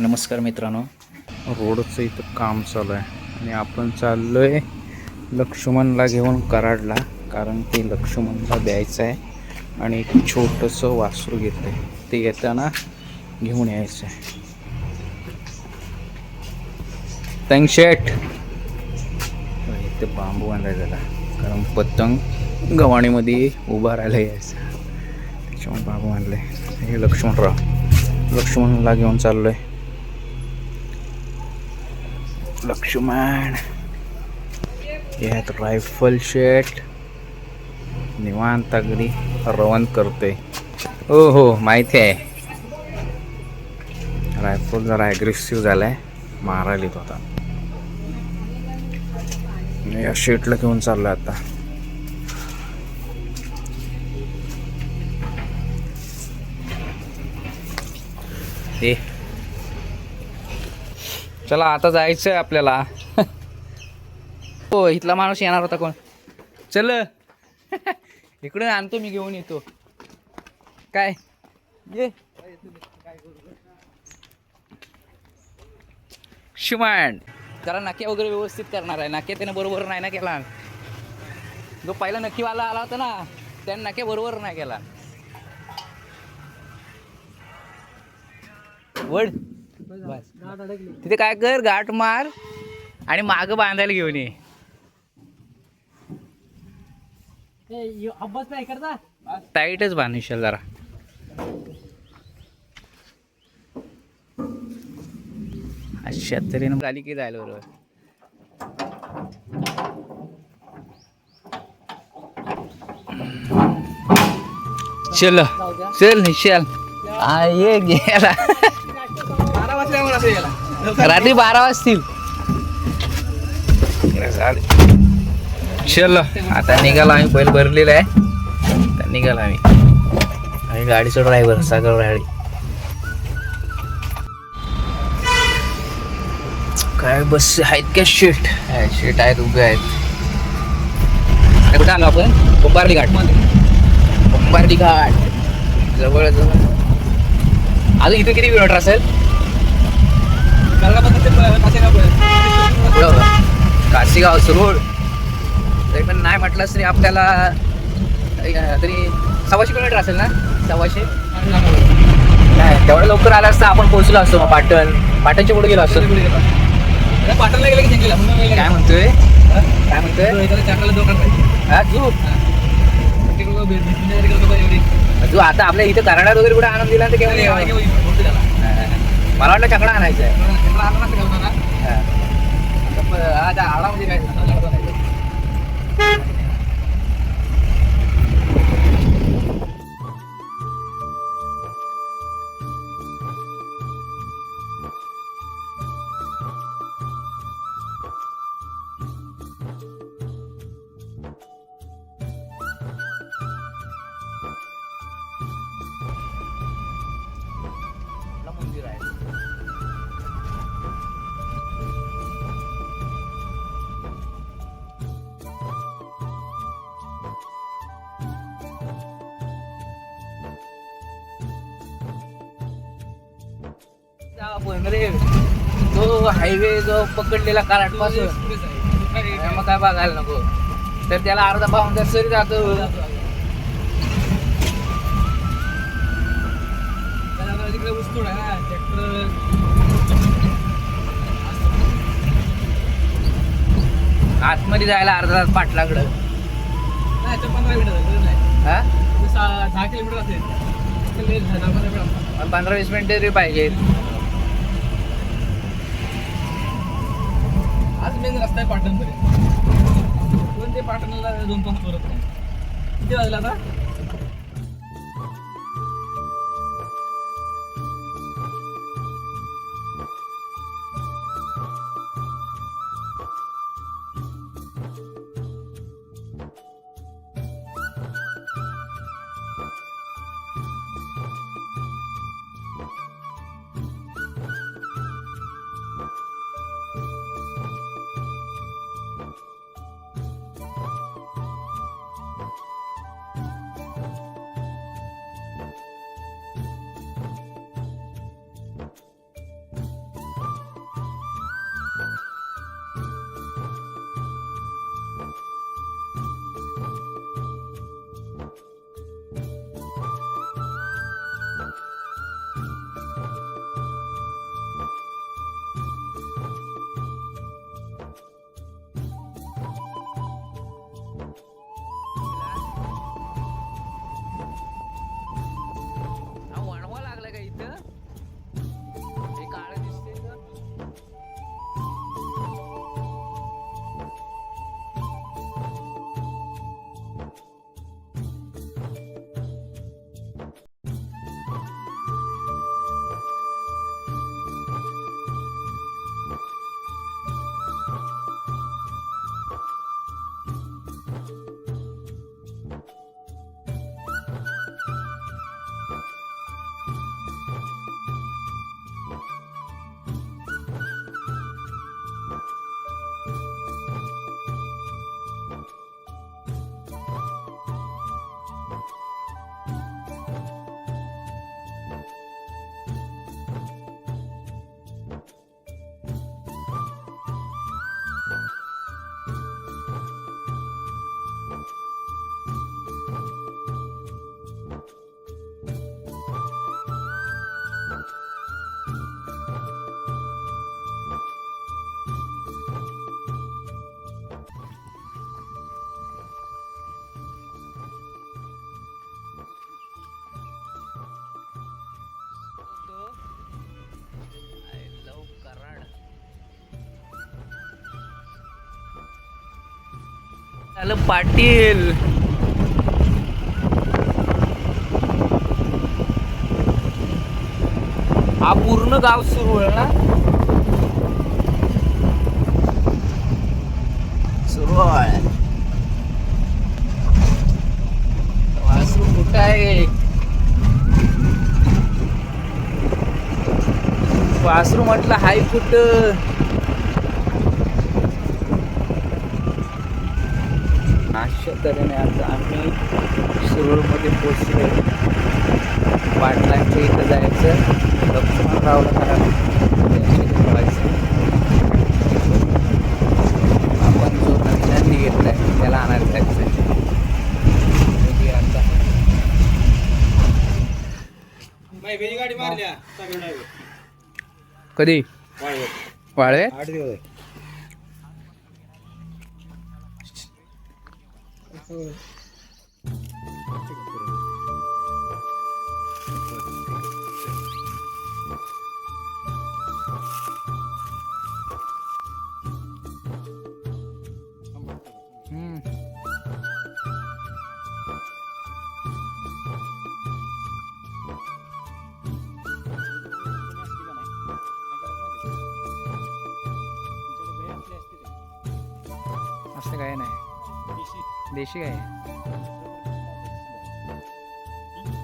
नमस्कार मित्रांनो. रोडचं इथं काम चालू आहे. आणि आपण चाललो आहे लक्ष्मणला घेऊन कराडला कारण ते लक्ष्मणला द्यायचं आहे आणि एक छोटंसं वासरू घेतं आहे ते येताना घेऊन यायचं आहे. तंगशेट इथे बांबू बांधायचा कारण पतंग गव्हाणीमध्ये उभा राहायला यायचं. त्याच्यामुळे बांबू आणले हे लक्ष्मणराव. लक्ष्मणला घेऊन चाललो आहे लक्ष्मण. यात रायफल शेट. निवांत अगदी रवण करते. हो हो माहिती आहे. रायफल जरा ॲग्रेसिव्ह झालाय. मारायला येत होता या शेटला घेऊन चाललोय आता. ए चला आता जायचं आहे आपल्याला. हो इथला माणूस येणार होता कोण? चल. इकडे आणतो मी घेऊन येतो. काय? ये. शिमायण जरा नाके वगैरे व्यवस्थित करणार आहे. नाके त्याने बरोबर नाही ना केला. जो पहिला नक्कीवाला आला होता ना त्याने नाके बरोबर नाही केला. वड बस तिथे काय कर गाठ मार आणि माग बांधायला घेऊन ये. अभ्यास नाही करता टाईटच बांधिशाल जरा. अशा तऱ्हेनं झाली की जायला बरोबर. चल चल निशाल हा ये गेला. रात्री बारा वाजतील. चल आता निघाला आम्ही बैल भरलेला आहे. आता निघाला आम्ही. आणि गाडीचा ड्रायव्हर सागर राहाडी काय बस आहेत का शेट शेट आहेत उभे आहेत. आता कुठे आलो आपण? कुंभारली घाट. कुंभारली घाट. जवळ जवळ. अजून इथे किती वेळ असेल? काशीगाव रोड. तरी पण नाही म्हटलंस तरी आपल्याला तरी सव्वाशे किलोमीटर असेल ना? सव्वाशे? नाही तेवढं लवकर आलं असतं आपण पोहोचलो असतो मग पाटण. पाटणच्या पुढे गेलो असतो. पाटणला गेलं की काय म्हणतोय? काय म्हणतोय? चांगला दोकान पाहिजे. हा एवढी? तू आता आपल्या इथं कराडात वगैरे कुठे आनंद दिला तर केव्हा मला वाटलं चकडा आणायचा आहे. आता आडा म्हणजे काय आपण रे. तो हायवे जो पकडलेला कराडपासून? मग काय बघायला नको. तर त्याला अर्धा पाऊन तास तरी जातो. त्याला आता तिकडे ऊसतोड आहे ना, ट्रॅक्टर. आतमध्ये जायला अर्धा तास पाटलाकडं नाही, पंधरा मिनिटं. हा? दहा किलोमीटर असेल. पंधरा वीस मिनिटं तरी पाहिजेत आज मेन रस्ता आहे पाटणपर्यंत पण ते पाटणला दोन तास परत नाही किती वाजला आता? झालं पाटील. हा पूर्ण गाव सुरू आहे ना? सुरू आहे. वासरू कुठं आहे? वासरू म्हटलं हाय कुठं अशा तऱ्हेने आता आम्ही सुरूरमध्ये पोचलो पाटलांच्या इथं जायचं. लक्ष्मणरावला आपण जो त्याला आणायला जायचं गाडी मारल्या कधी? वाळे आठ दिवस. हम्म. असं काय नाही देशी आहे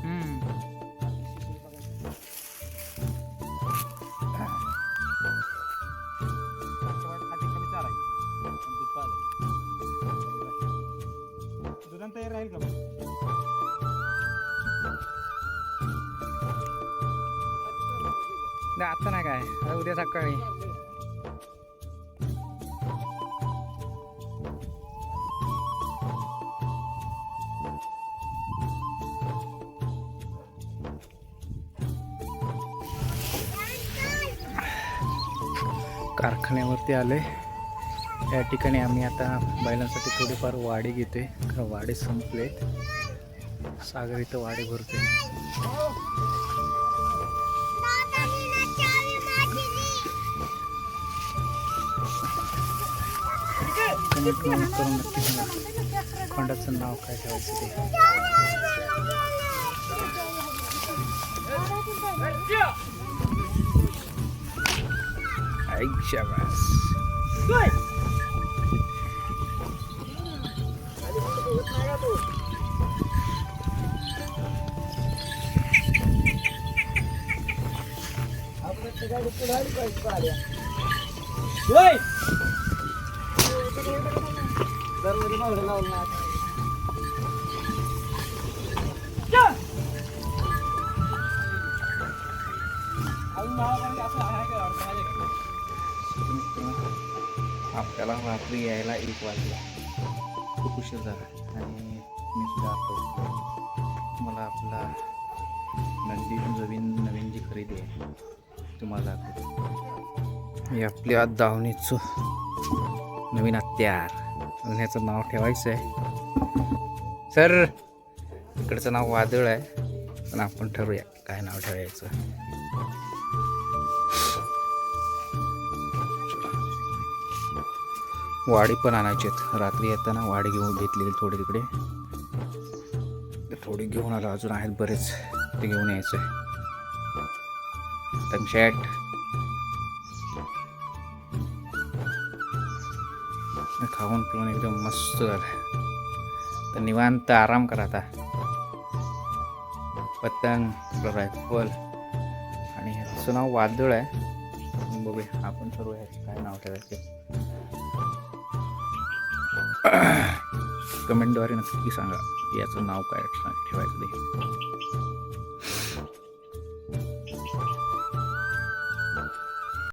हम्म. दुधान तयार राहील का नाही, आता नाही काय उद्या सकाळी कारखान्यावरती आले. या ठिकाणी आम्ही आता बैलांसाठी थोडीफार वाडे घेतो आहे वाडे संपलेत. सागर इथं वाडे भरते कमेंट करून नक्की सांगा खोंडाचं नाव काय ठेवायचं ते? Eixa, mas... Vai! Woi! Baru lima udah lawan lagi. Jangan. Aku mau kan aku ada ke orang मित्र आपल्याला रात्री यायला एक वाजला. खूप उशीर झाला. आणि मी सुद्धा आता मला आपला नंदी नवीन नवीन जी खरेदी आहे तुम्हाला दाखवतो. हे आपल्या दावणीचं नवीन हत्यार ह्याचं नाव ठेवायचं आहे. सर इकडचं नाव वादळ आहे. पण आपण ठरवूया काय नाव ठेवायचं. वाडी पण आणायची आहेत. रात्री येताना वाडी घेऊन घेतलेली थोडी तिकडे. थोडी घेऊन आलो अजून आहेत बरेच. ते घेऊन यायचं आहे तंगशॅट खाऊन पिऊन एकदम मस्त झालं तर निवांत आराम करा आता. पतंग रायफल आणि ह्याचं नाव वादळ आहे. बघूया. आपण सर्व ह्याचं काय नाव ठेवायचं. कमेंटद्वारे नक्की सांगा याचं नाव काय ठेवायचं ते.